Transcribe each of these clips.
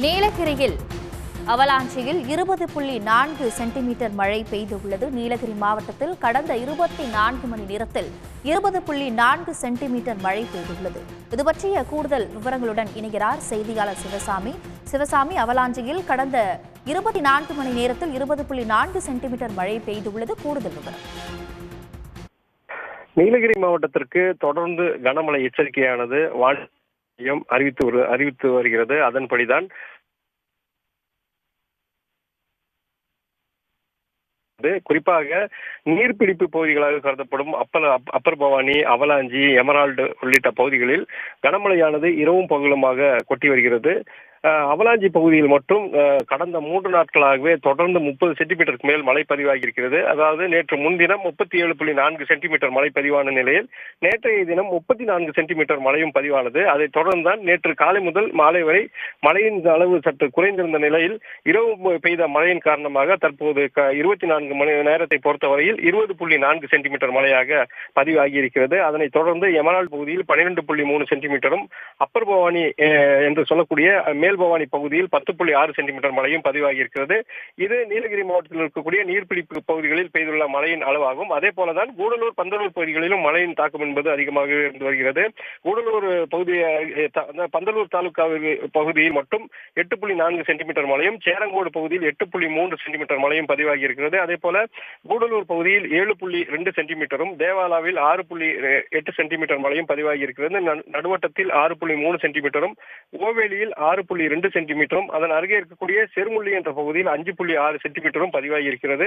நீலகிரியில் அவலாஞ்சியில் இருபது புள்ளி நான்கு சென்டிமீட்டர் மழை பெய்துள்ளது. நீலகிரி மாவட்டத்தில் கடந்த இருபத்தி நான்கு மணி நேரத்தில் இருபது புள்ளி நான்கு சென்டிமீட்டர் மழை பெய்துள்ளது. இது பற்றிய கூடுதல் விவரங்களுடன் இணைகிறார் செய்தியாளர் சிவசாமி. சிவசாமி அவலாஞ்சியில் கடந்த இருபத்தி நான்கு மணி நேரத்தில் இருபது புள்ளி நான்கு சென்டிமீட்டர் மழை பெய்துள்ளது. கூடுதல் விவரம். நீலகிரி மாவட்டத்திற்கு தொடர்ந்து கனமழை எச்சரிக்கையானது. வானிலை மையம் அறிவித்து அறிவித்து வருகிறது. அதன்படிதான் குறிப்பாக நீர்பிடிப்பு பகுதிகளாக கருதப்படும் upper up- upper Bhavani Avalanche Emerald உள்ளிட்ட பகுதிகளில் கனமழையானது இரவும் பகலுமாக கொட்டி வருகிறது. அவலாஞ்சி பகுதியில் மட்டும் கடந்த மூன்று நாட்களாகவே தொடர்ந்து முப்பது சென்டிமீட்டருக்கு மேல் மழை பதிவாகி இருக்கிறது அதாவது நேற்று முன்தினம் முப்பத்தி ஏழு புள்ளி நான்கு சென்டிமீட்டர் மழை பதிவான நிலையில் நேற்றைய தினம் முப்பத்தி நான்கு சென்டிமீட்டர் மழையும் பதிவானது. அதைத் தொடர்ந்து தான் நேற்று காலை முதல் மாலை வரை மழையின் அளவு சற்று குறைந்திருந்த நிலையில் இரவு பெய்த மழையின் காரணமாக தற்போது இருபத்தி நான்கு மணி நேரத்தை பொறுத்தவரையில் இருபது புள்ளி நான்கு சென்டிமீட்டர் மழையாக பதிவாகி இருக்கிறது அதனைத் தொடர்ந்து எமரால்டு பகுதியில் பனிரெண்டு புள்ளி மூணு சென்டிமீட்டரும் அப்பர் பவானி என்று சொல்லக்கூடிய மேல் பவானி பகுதியில் பத்து புள்ளி ஆறு சென்டிமீட்டர் மழையும் பதிவாகி இருக்கிறது இது நீலகிரி மாவட்டத்தில் இருக்கக்கூடிய நீர்பிடிப்பு பகுதிகளில் பெய்துள்ள மழையின் அளவாகும். அதே போலதான் கூடலூர் பந்தலூர் பகுதிகளிலும் மழையின் தாக்கம் என்பது அதிகமாக இருந்து வருகிறது. கூடலூர் பகுதி பந்தலூர் தாலுகா பகுதியில் மட்டும் எட்டு புள்ளி நான்கு சென்டிமீட்டர் மழையும் சேரங்கோடு பகுதியில் எட்டு புள்ளி மூன்று சென்டிமீட்டர் மழையும் பதிவாகி இருக்கிறது அதே போல கூடலூர் பகுதியில் ஏழு புள்ளி ரெண்டு சென்டிமீட்டரும் தேவாலாவில் ஆறு புள்ளி எட்டு சென்டிமீட்டர் மழையும் பதிவாகி இருக்கிறது நடுவட்டத்தில் ஆறு புள்ளி மூணு சென்டிமீட்டரும் ஓவேலியில் ஆறு புள்ளி ரெண்டு சென்டிமீட்டரும் அதன் அருகே இருக்கக்கூடிய செருமுள்ளி என்ற பகுதியில் அஞ்சு புள்ளி ஆறு சென்டிமீட்டரும் பதிவாகி இருக்கிறது.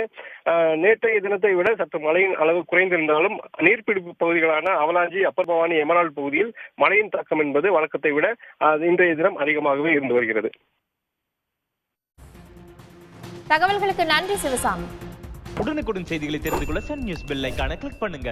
நேற்றைய தினத்தை விட சற்று மழையின் அளவு குறைந்திருந்தாலும் நீர்பிடிப்பு பகுதிகளான அவலாஞ்சி அப்பர் பவானி எமரால்டு பகுதியில் மழையின் தாக்கம் என்பது வழக்கத்தை விட இன்றைய தினம் அதிகமாகவே இருந்து வருகிறது. தகவல்களுக்கு நன்றி சிவசாமி. உடனுக்குடன் செய்திகளை தெரிந்து கொள்ள சன் நியூஸ் பெல் ஐகானை கிளிக் பண்ணுங்க.